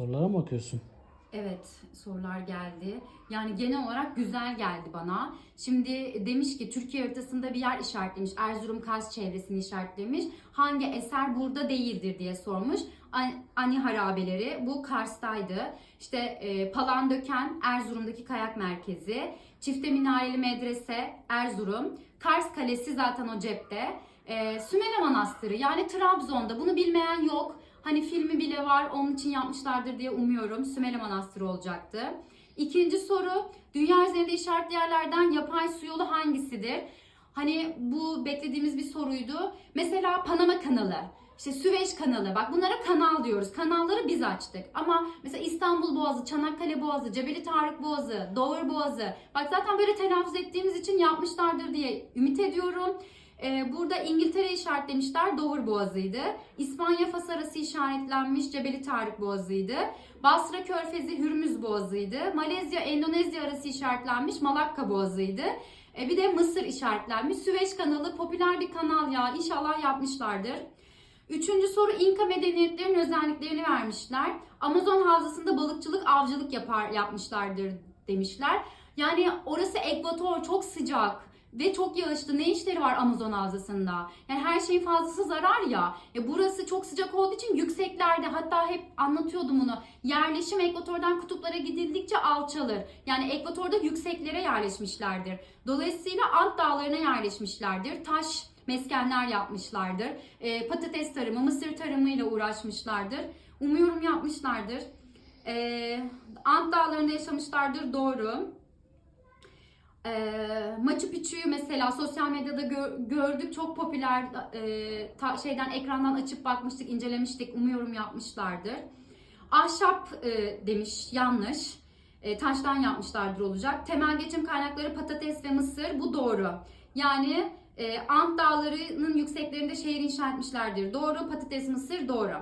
Sorulara mı bakıyorsun? Evet, sorular geldi. Yani genel olarak güzel geldi bana. Şimdi demiş ki Türkiye haritasında bir yer işaretlemiş. Erzurum Kars çevresini işaretlemiş. Hangi eser burada değildir diye sormuş. An- Ani harabeleri bu Kars'taydı. İşte e, Palandöken Erzurum'daki kayak merkezi. Çifte minareli medrese Erzurum. Kars Kalesi zaten o cepte. E, Sümele Manastırı yani Trabzon'da bunu bilmeyen yok. Hani filmi bile var onun için yapmışlardır diye umuyorum. Sümele Manastırı olacaktı. İkinci soru dünya üzerinde işaretli yerlerden yapay su yolu hangisidir? Hani bu beklediğimiz bir soruydu. Mesela Panama kanalı, işte Süveyş kanalı. Bak bunlara kanal diyoruz. Kanalları biz açtık. Ama mesela İstanbul Boğazı, Çanakkale Boğazı, Cebeli Tarık Boğazı, Dover Boğazı. Bak zaten böyle telaffuz ettiğimiz için yapmışlardır diye ümit ediyorum. Ee, burada İngiltere işaretlemişler Dover Boğazı'ydı. İspanya Fas arası işaretlenmiş Cebeli Tarık Boğazı'ydı. Basra Körfezi Hürmüz Boğazı'ydı. Malezya Endonezya arası işaretlenmiş Malakka Boğazı'ydı. Ee, bir de Mısır işaretlenmiş. Süveyş kanalı popüler bir kanal ya. İnşallah yapmışlardır. Üçüncü soru İnka medeniyetlerinin özelliklerini vermişler. Amazon havzasında balıkçılık, avcılık yapar yapmışlardır demişler. Yani orası ekvator, çok sıcak ve çok yağışlı. Ne işleri var Amazon havzasında? Yani her şeyin fazlası zarar ya. E burası çok sıcak olduğu için yükseklerde hatta hep anlatıyordum bunu. Yerleşim ekvatordan kutuplara gidildikçe alçalır. Yani ekvatorda yükseklere yerleşmişlerdir. Dolayısıyla Ant dağlarına yerleşmişlerdir. Taş meskenler yapmışlardır. E, patates tarımı, mısır tarımıyla uğraşmışlardır. Umuyorum yapmışlardır. E, Ant dağlarında yaşamışlardır doğru. E, Machu Picchu'yu mesela sosyal medyada gör- gördük çok popüler e, ta- şeyden ekrandan açıp bakmıştık incelemiştik umuyorum yapmışlardır. Ahşap e, demiş yanlış. E, taştan yapmışlardır olacak. Temel geçim kaynakları patates ve mısır bu doğru. Yani e, Ant dağlarının yükseklerinde şehir inşa etmişlerdir. Doğru. Patates mısır doğru.